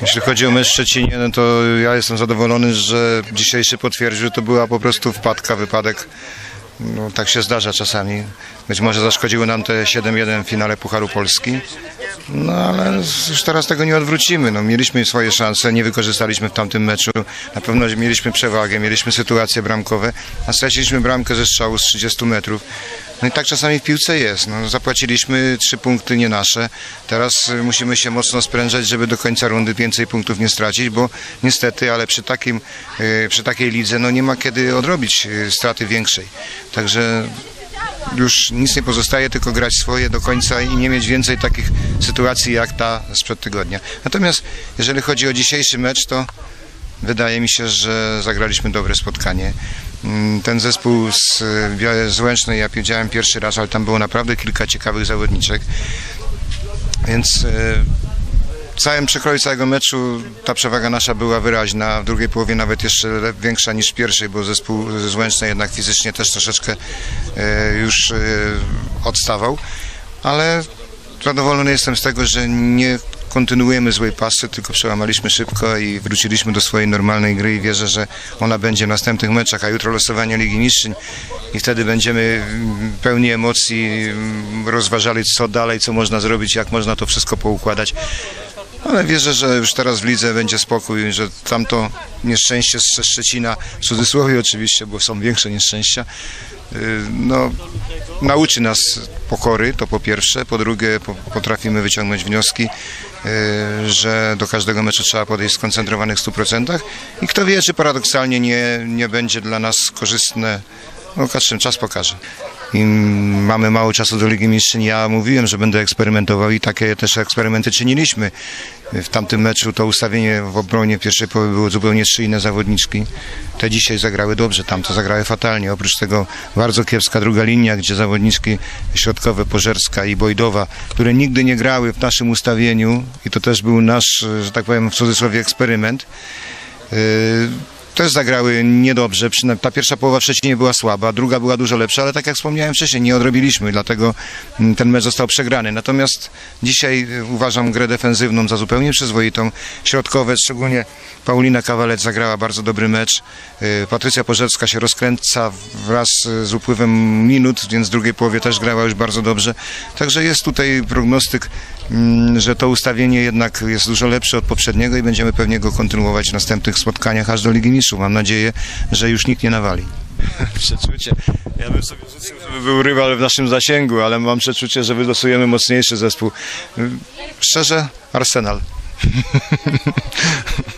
Jeśli chodzi o mecz Szczecinie, no to ja jestem zadowolony, że dzisiejszy potwierdził, to była po prostu wpadka, wypadek. No, tak się zdarza czasami. Być może zaszkodziły nam te 7-1 w finale Pucharu Polski. No ale już teraz tego nie odwrócimy. No, mieliśmy swoje szanse, nie wykorzystaliśmy w tamtym meczu. Na pewno mieliśmy przewagę, mieliśmy sytuacje bramkowe, a straciliśmy bramkę ze strzału z 30 metrów. No i tak czasami w piłce jest. No, zapłaciliśmy trzy punkty nie nasze. Teraz y, musimy się mocno sprężać, żeby do końca rundy więcej punktów nie stracić, bo niestety, ale przy, takim, y, przy takiej lidze no, nie ma kiedy odrobić y, straty większej. Także już nic nie pozostaje, tylko grać swoje do końca i nie mieć więcej takich sytuacji jak ta sprzed tygodnia. Natomiast jeżeli chodzi o dzisiejszy mecz, to wydaje mi się, że zagraliśmy dobre spotkanie. Mm, Ten zespół z, Bia- z Łęcznej ja widziałem pierwszy raz, ale tam było naprawdę kilka ciekawych zawodniczek. Więc y, w całym przekroju całego meczu ta przewaga nasza była wyraźna. W drugiej połowie nawet jeszcze większa niż w pierwszej, bo zespół z Łęcznej jednak fizycznie też troszeczkę e, już e, odstawał. Ale zadowolony jestem z tego, że nie kontynuujemy złej pasy, tylko przełamaliśmy szybko i wróciliśmy do swojej normalnej gry i wierzę, że ona będzie w następnych meczach, a jutro losowanie Ligi Mistrzyń i wtedy będziemy pełni emocji mm, rozważali co dalej, co można zrobić, jak można to wszystko poukładać. Ale wierzę, że już teraz w lidze będzie spokój, że tamto nieszczęście ze Szczecina, w cudzysłowie oczywiście, bo są większe nieszczęścia, y, no, nauczy nas pokory, to po pierwsze. Po drugie, po, potrafimy wyciągnąć wnioski, y, że do każdego meczu trzeba podejść skoncentrowanych w 100%. I kto wie, czy paradoksalnie nie, nie będzie dla nas korzystne. No, czas pokaże. I mamy mało czasu do Ligi Mistrzeń. Ja mówiłem, że będę eksperymentował i takie też eksperymenty czyniliśmy. W tamtym meczu to ustawienie w obronie pierwszej połowy było zupełnie trzy inne zawodniczki. Te dzisiaj zagrały dobrze, tamto zagrały fatalnie. Oprócz tego bardzo kiepska druga linia, gdzie zawodniczki środkowe Pożerska i Bojdowa, które nigdy nie grały w naszym ustawieniu i to też był nasz, że tak powiem w cudzysłowie eksperyment. Też zagrały niedobrze. Ta pierwsza połowa w Szczecinie była słaba, druga była dużo lepsza, ale tak jak wspomniałem wcześniej, nie odrobiliśmy, dlatego mm, ten mecz został przegrany. Natomiast dzisiaj y, uważam grę defensywną za zupełnie przyzwoitą. Środkowe, szczególnie Paulina Kawalec zagrała bardzo dobry mecz. Y, Patrycja Pożerska się rozkręca wraz y, z upływem minut, więc w drugiej połowie też grała już bardzo dobrze. Także jest tutaj prognostyk, mm, że to ustawienie jednak jest dużo lepsze od poprzedniego i będziemy pewnie go kontynuować w następnych spotkaniach aż do Ligi Mistrzów. Mam nadzieję, że już nikt nie nawali. Przeczucie. Ja bym sobie życzył, żeby był rywal w naszym zasięgu, ale mam przeczucie, że wylosujemy mocniejszy zespół. Szczerze, Arsenal.